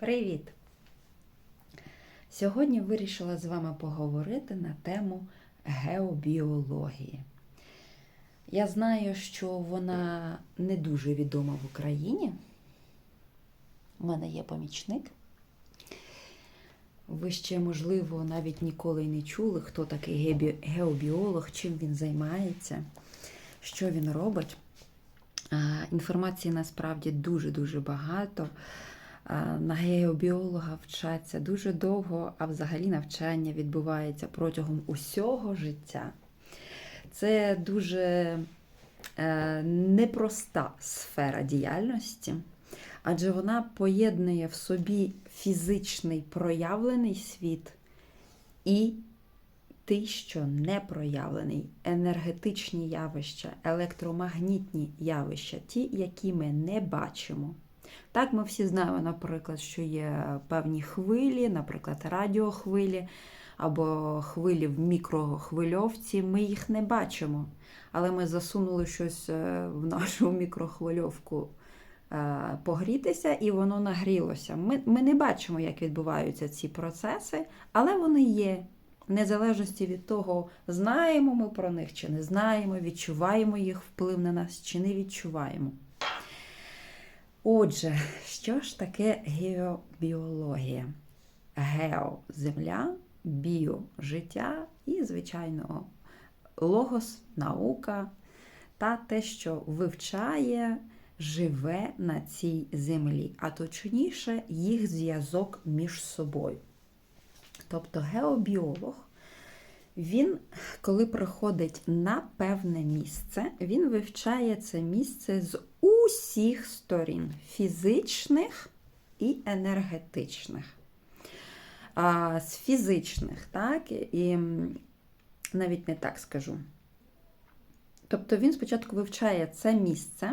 Привіт! Сьогодні вирішила з вами поговорити на тему геобіології. Я знаю, що вона не дуже відома в Україні. У мене є помічник. Ви ще, можливо, навіть ніколи не чули, хто такий геобіолог, чим він займається, що він робить. Інформації насправді дуже-дуже багато. На геобіолога вчаться дуже довго, а взагалі навчання відбувається протягом усього життя. Це дуже е, непроста сфера діяльності, адже вона поєднує в собі фізичний проявлений світ і той, що не проявлений, енергетичні явища, електромагнітні явища, ті, які ми не бачимо. Так, ми всі знаємо, наприклад, що є певні хвилі, наприклад, радіохвилі або хвилі в мікрохвильовці. Ми їх не бачимо, але ми засунули щось е, в нашу мікрохвильовку е, погрітися, і воно нагрілося. Ми, ми не бачимо, як відбуваються ці процеси, але вони є. В незалежності від того, знаємо ми про них чи не знаємо, відчуваємо їх вплив на нас чи не відчуваємо. Отже, що ж таке геобіологія? Гео земля, біо життя і, звичайно, логос, наука та те, що вивчає, живе на цій землі, а точніше, їх зв'язок між собою. Тобто геобіолог, він, коли приходить на певне місце, він вивчає це місце з усіх сторін фізичних і енергетичних. А, з фізичних, так, і навіть не так скажу. Тобто він спочатку вивчає це місце,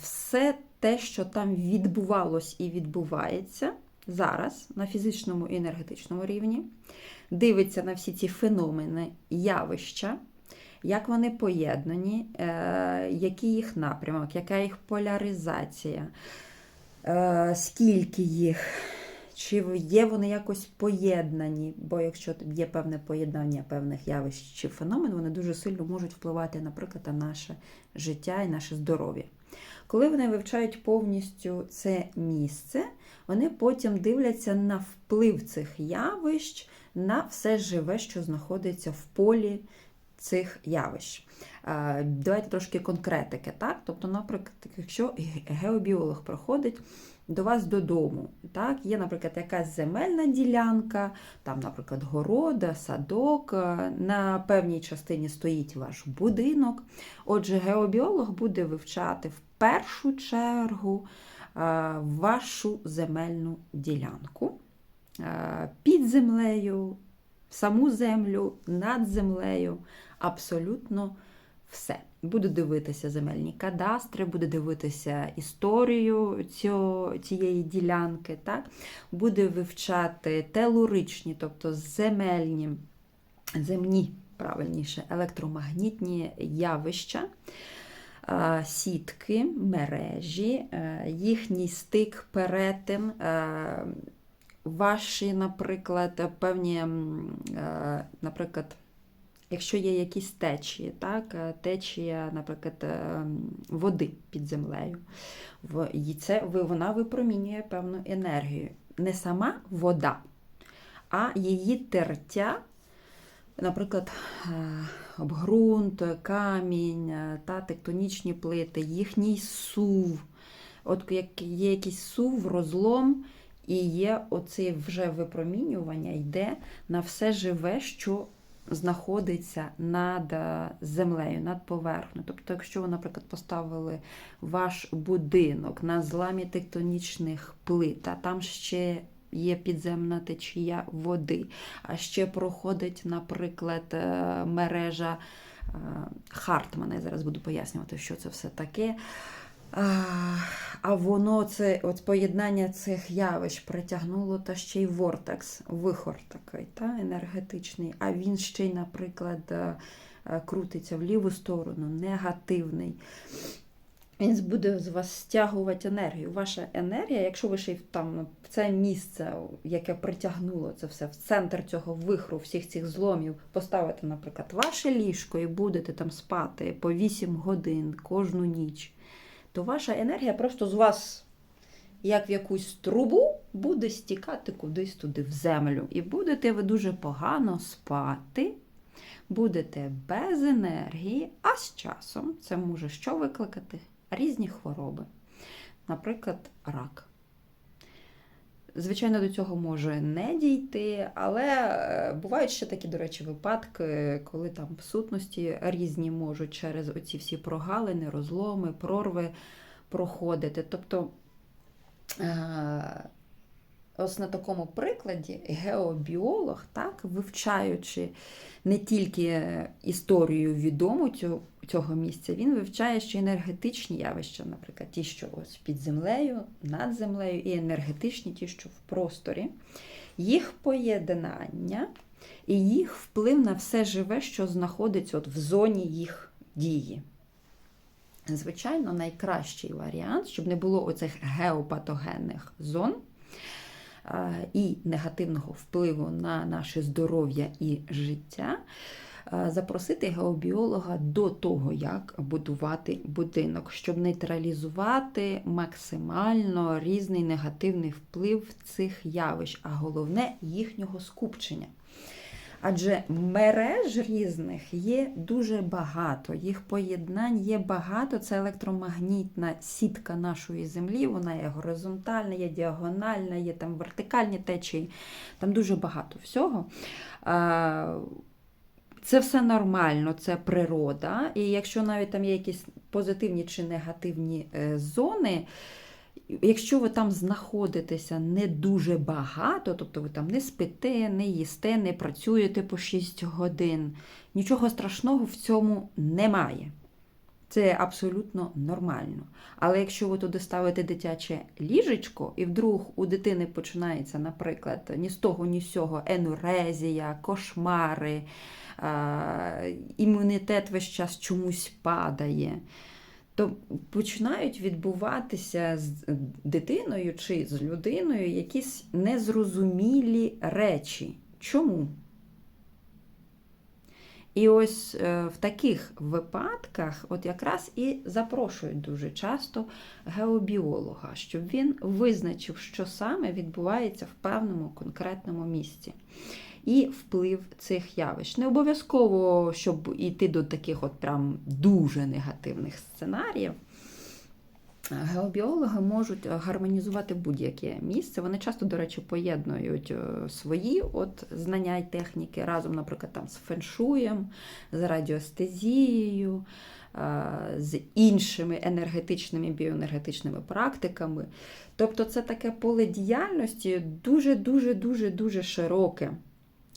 все те, що там відбувалось і відбувається зараз на фізичному і енергетичному рівні, дивиться на всі ці феномени, явища, як вони поєднані, е, який їх напрямок, яка їх поляризація, е, скільки їх, чи є вони якось поєднані, бо якщо є певне поєднання певних явищ чи феномен, вони дуже сильно можуть впливати, наприклад, на наше життя і наше здоров'я. Коли вони вивчають повністю це місце, вони потім дивляться на вплив цих явищ на все живе, що знаходиться в полі цих явищ. Давайте трошки конкретики. Так? Тобто, наприклад, якщо геобіолог приходить до вас додому, так? є, наприклад, якась земельна ділянка, там, наприклад, города, садок, на певній частині стоїть ваш будинок. Отже, геобіолог буде вивчати в першу чергу вашу земельну ділянку під землею, саму землю, над землею, абсолютно все. Буду дивитися земельні кадастри, буду дивитися історію цього, цієї ділянки, так? буде вивчати телуричні, тобто земельні, земні, правильніше, електромагнітні явища сітки, мережі, їхній стик, перетин, ваші, наприклад, певні, наприклад, якщо є якісь течії, так, течія, наприклад, води під землею, це, вона випромінює певну енергію. Не сама вода, а її тертя наприклад, об ґрунт, камінь та тектонічні плити, їхній сув. От як є якийсь сув, розлом, і є оце вже випромінювання, йде на все живе, що знаходиться над землею, над поверхнею. Тобто, якщо ви, наприклад, поставили ваш будинок на зламі тектонічних плит, а там ще є підземна течія води, а ще проходить, наприклад, е, мережа е, Хартмана. Я зараз буду пояснювати, що це все таке. А воно це от поєднання цих явищ притягнуло та ще й вортекс, вихор такий та, енергетичний. А він ще й, наприклад, е, крутиться в ліву сторону, негативний. Він буде з вас стягувати енергію. Ваша енергія, якщо ви ще там в це місце, яке притягнуло це все, в центр цього вихру, всіх цих зломів, поставите, наприклад, ваше ліжко і будете там спати по 8 годин кожну ніч, то ваша енергія просто з вас, як в якусь трубу, буде стікати кудись туди в землю. І будете ви дуже погано спати. Будете без енергії, а з часом це може що викликати? Різні хвороби, наприклад, рак. Звичайно, до цього може не дійти, але е, бувають ще такі, до речі, випадки, коли там сутності різні можуть через оці всі прогалини, розломи, прорви проходити. Тобто, е, ось на такому прикладі геобіолог, так, вивчаючи не тільки історію відому цього, цього місця, він вивчає ще енергетичні явища, наприклад, ті, що ось під землею, над землею, і енергетичні, ті, що в просторі, їх поєднання і їх вплив на все живе, що знаходиться от в зоні їх дії. Звичайно, найкращий варіант, щоб не було оцих геопатогенних зон і негативного впливу на наше здоров'я і життя, запросити геобіолога до того, як будувати будинок, щоб нейтралізувати максимально різний негативний вплив цих явищ, а головне їхнього скупчення. Адже мереж різних є дуже багато, їх поєднань є багато. Це електромагнітна сітка нашої землі, вона є горизонтальна, є діагональна, є там вертикальні течії, там дуже багато всього. Це все нормально, це природа. І якщо навіть там є якісь позитивні чи негативні е, зони, Якщо ви там знаходитеся не дуже багато, тобто ви там не спите, не їсте, не працюєте по 6 годин, нічого страшного в цьому немає. Це абсолютно нормально. Але якщо ви туди ставите дитяче ліжечко, і вдруг у дитини починається, наприклад, ні з того, ні з цього енурезія, кошмари, імунітет весь час чомусь падає то починають відбуватися з дитиною чи з людиною якісь незрозумілі речі. Чому? І ось е, в таких випадках, от якраз і запрошують дуже часто геобіолога, щоб він визначив, що саме відбувається в певному конкретному місці і вплив цих явищ. Не обов'язково, щоб йти до таких от прям дуже негативних сценаріїв. Геобіологи можуть гармонізувати будь-яке місце. Вони часто, до речі, поєднують е, свої от знання і техніки разом, наприклад, там з феншуєм, з радіостезією, е, з іншими енергетичними біоенергетичними практиками. Тобто це таке поле діяльності дуже-дуже дуже дуже широке.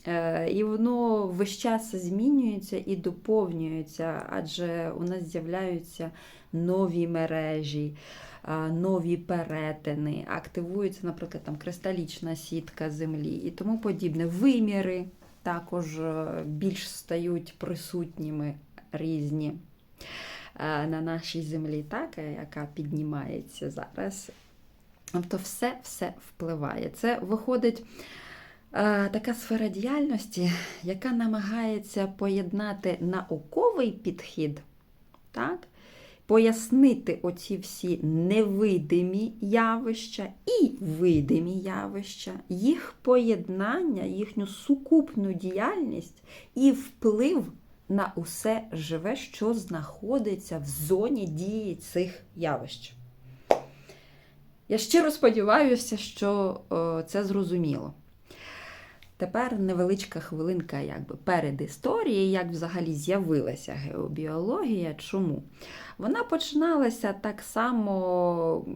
Е, і воно весь час змінюється і доповнюється, адже у нас з'являються нові мережі, нові перетини, активується, наприклад, там кристалічна сітка землі і тому подібне. Виміри також е, більш стають присутніми різні е, на нашій землі, так, яка піднімається зараз. Тобто все все впливає. Це виходить така сфера діяльності, яка намагається поєднати науковий підхід, так? пояснити оці всі невидимі явища і видимі явища, їх поєднання, їхню сукупну діяльність і вплив на усе живе, що знаходиться в зоні дії цих явищ. Я щиро сподіваюся, що це зрозуміло. Тепер невеличка хвилинка якби, перед історією, як взагалі з'явилася геобіологія. Чому? Вона починалася так само,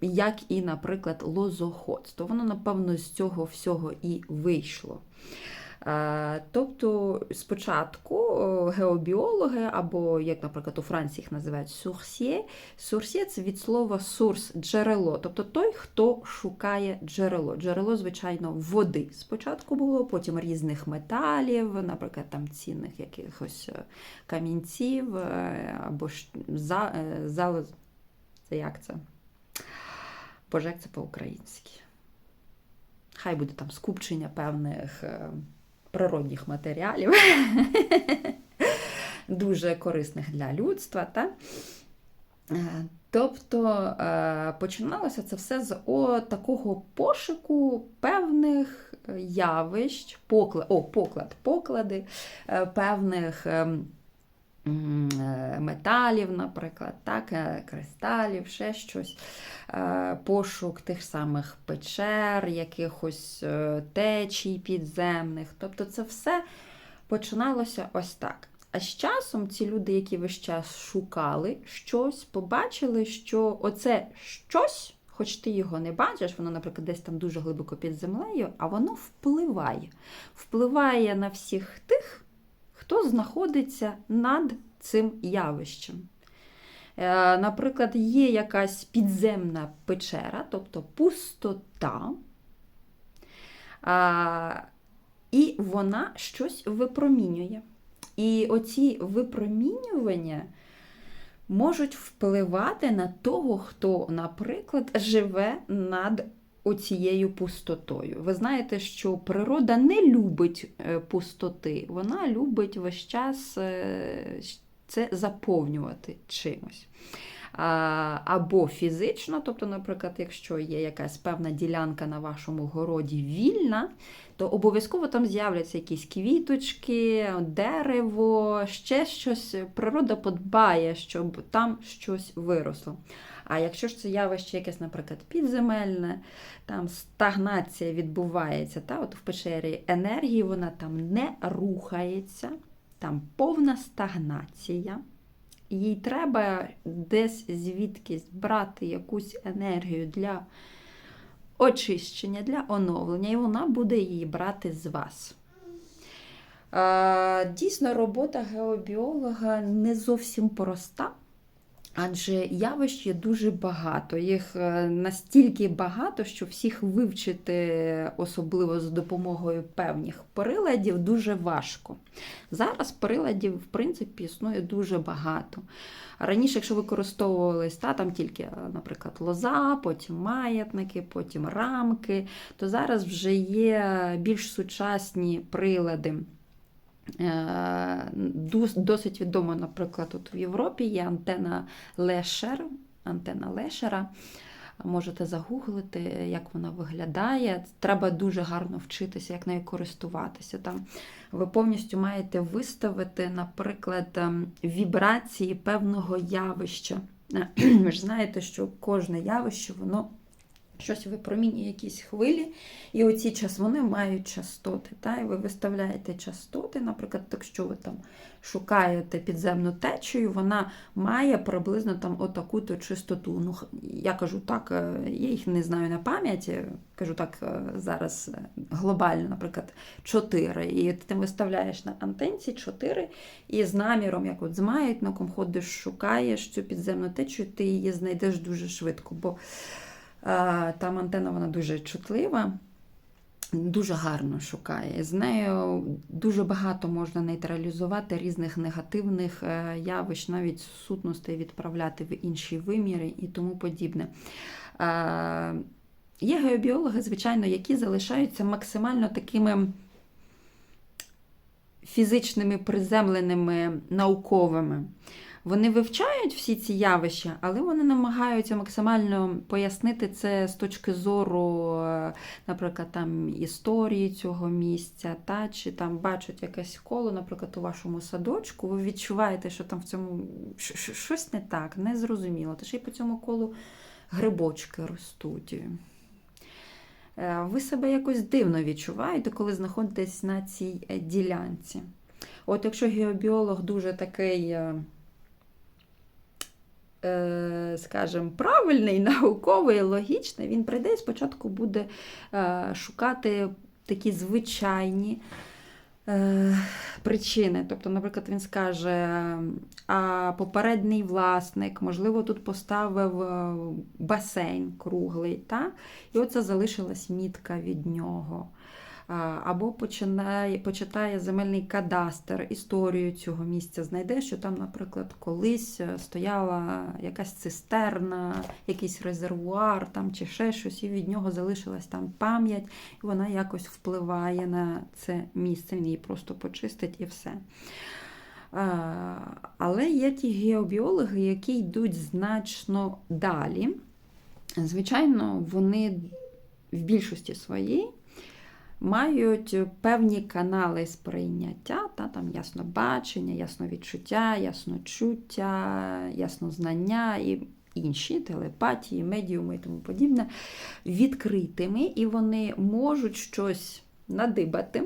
як і, наприклад, лозоходство. Воно, напевно, з цього всього і вийшло. Е, Тобто спочатку геобіологи, або, як, наприклад, у Франції їх називають сурсьє, сурсьє це від слова сурс джерело, тобто той, хто шукає джерело. Джерело, звичайно, води спочатку було, потім різних металів, наприклад, там цінних якихось е, камінців, е, або за, залоз. Це як це? Боже, як це по-українськи? Хай буде там скупчення певних природних матеріалів, дуже корисних для людства. Та? Е, Тобто е, починалося це все з о, такого пошуку певних е, явищ, поклад, о, поклад, поклади певних ем, металів, наприклад, так, е, кристалів, ще щось, Е, пошук тих самих печер, якихось е, течій підземних. Тобто це все починалося ось так. А з часом ці люди, які весь час шукали щось, побачили, що оце щось, хоч ти його не бачиш, воно, наприклад, десь там дуже глибоко під землею, а воно впливає. Впливає на всіх тих, хто знаходиться над цим явищем. Е, Наприклад, є якась підземна печера, тобто пустота, і вона щось випромінює. І оці випромінювання можуть впливати на того, хто, наприклад, живе над оцією пустотою. Ви знаєте, що природа не любить е, пустоти, вона любить весь час е, це заповнювати чимось. Або фізично, тобто, наприклад, якщо є якась певна ділянка на вашому городі вільна, то обов'язково там з'являться якісь квіточки, дерево, ще щось. Природа подбає, щоб там щось виросло. А якщо ж це явище якесь, наприклад, підземельне, там стагнація відбувається, та, от в печері енергії вона там не рухається, там повна стагнація. Їй треба десь звідкись брати якусь енергію для очищення, для оновлення, і вона буде її брати з вас. Е, Дійсно, робота геобіолога не зовсім проста, адже явищ є дуже багато. Їх е, настільки багато, що всіх вивчити, особливо за допомогою певних приладів, дуже важко. Зараз приладів, в принципі, існує дуже багато. Раніше, якщо використовувались та, там тільки, наприклад, лоза, потім маятники, потім рамки, то зараз вже є більш сучасні прилади. Е, Досить відомо, наприклад, тут в Європі є антена Лешер, антена Лешера. Можете загуглити, як вона виглядає. Треба дуже гарно вчитися, як нею користуватися. Там ви повністю маєте виставити, наприклад, ем, вібрації певного явища. Ви ж знаєте, що кожне явище, воно щось випромінює якісь хвилі, і оці час вони мають частоти. Та? І ви виставляєте частоти, наприклад, якщо ви там шукаєте підземну течію, вона має приблизно там отаку-то чистоту. Ну, Я кажу так, е, я їх не знаю на пам'яті, кажу так е, зараз е, глобально, наприклад, 4. І ти виставляєш на антенці 4, і з наміром, як от з маятником, ходиш, шукаєш цю підземну течію, ти її знайдеш дуже швидко. бо там антенна вона дуже чутлива, дуже гарно шукає. З нею дуже багато можна нейтралізувати різних негативних е, явищ, навіть сутностей відправляти в інші виміри і тому подібне. Є геобіологи, звичайно, які залишаються максимально такими фізичними приземленими науковими. Вони вивчають всі ці явища, але вони намагаються максимально пояснити це з точки зору, е, наприклад, там історії цього місця, та, чи там бачать якесь коло, наприклад, у вашому садочку, ви відчуваєте, що там в цьому щось не так, не зрозуміло. Та ще й по цьому колу грибочки ростуть. Е, ви себе якось дивно відчуваєте, коли знаходитесь на цій е, ділянці. От якщо геобіолог дуже такий. Е, скажімо, правильний, науковий, логічний, він прийде і спочатку буде е, шукати такі звичайні е, причини. Тобто, наприклад, він скаже, а попередній власник, можливо, тут поставив басейн круглий, та? і оце залишилась мітка від нього. А, Або починає, почитає земельний кадастр, історію цього місця, знайде, що там, наприклад, колись е, стояла якась цистерна, якийсь резервуар там, чи ще щось, і від нього залишилась там пам'ять, і вона якось впливає на це місце, він її просто почистить і все. Але є ті геобіологи, які йдуть значно далі. Звичайно, вони в більшості своїй мають певні канали сприйняття, та, там яснобачення, ясновідчуття, ясночуття, яснознання і інші телепатії, медіуми і тому подібне, відкритими, і вони можуть щось надибати.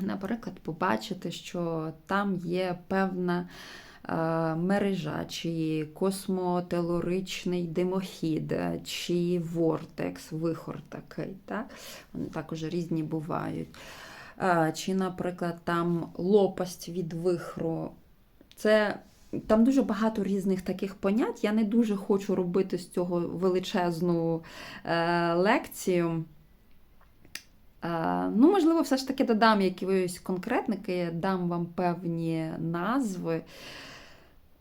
Наприклад, побачити, що там є певна мережа, чи космотелоричний димохід, чи вортекс, вихор такий. Так? Вони також різні бувають. Е, Чи, наприклад, там лопасть від вихру. Це там дуже багато різних таких понять. Я не дуже хочу робити з цього величезну е, лекцію. Е, ну, можливо, все ж таки додам якісь конкретники, дам вам певні назви.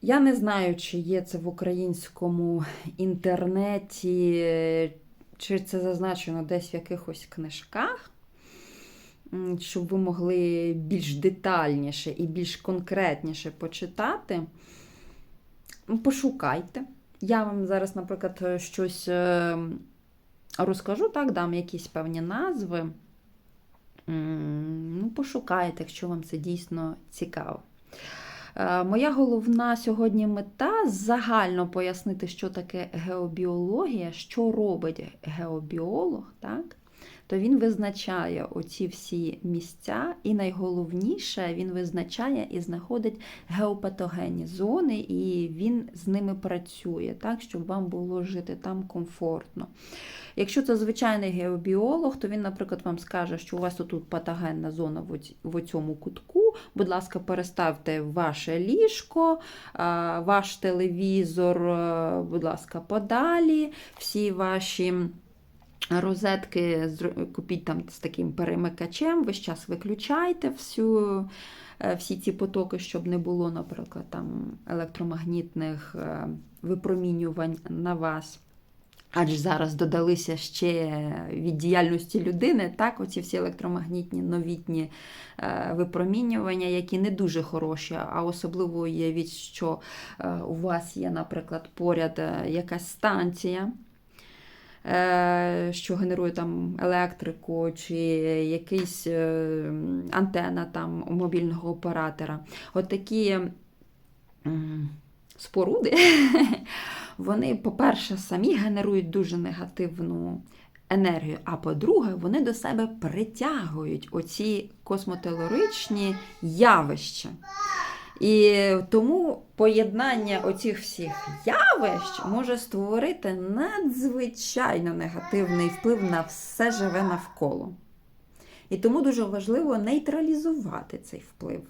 Я не знаю, чи є це в українському інтернеті, чи це зазначено десь в якихось книжках, щоб ви могли більш детальніше і більш конкретніше почитати. Ну, Пошукайте. Я вам зараз, наприклад, щось е, розкажу, так, дам якісь певні назви. Ну, пошукайте, якщо вам це дійсно цікаво. Е, Моя головна сьогодні мета загально пояснити, що таке геобіологія, що робить геобіолог, так? То він визначає оці всі місця, і найголовніше, він визначає і знаходить геопатогенні зони, і він з ними працює, так, щоб вам було жити там комфортно. Якщо це звичайний геобіолог, то він, наприклад, вам скаже, що у вас тут патогенна зона в цьому кутку. Будь ласка, переставте ваше ліжко, ваш телевізор, е, будь ласка, подалі, всі ваші. Розетки купіть там з таким перемикачем, весь час виключайте всю, е, всі ці потоки, щоб не було, наприклад, там електромагнітних е, випромінювань на вас. Адже зараз додалися ще від діяльності людини, так, оці всі електромагнітні новітні е, випромінювання, які не дуже хороші, а особливо уявіть, що е, у вас є, наприклад, поряд якась станція, що генерує там електрику, чи якийсь е, антена там мобільного оператора. От такі споруди, вони, по-перше, самі генерують дуже негативну енергію, а по-друге, вони до себе притягують оці космотелоричні явища. І тому поєднання оцих всіх явищ може створити надзвичайно негативний вплив на все живе навколо. І тому дуже важливо нейтралізувати цей вплив.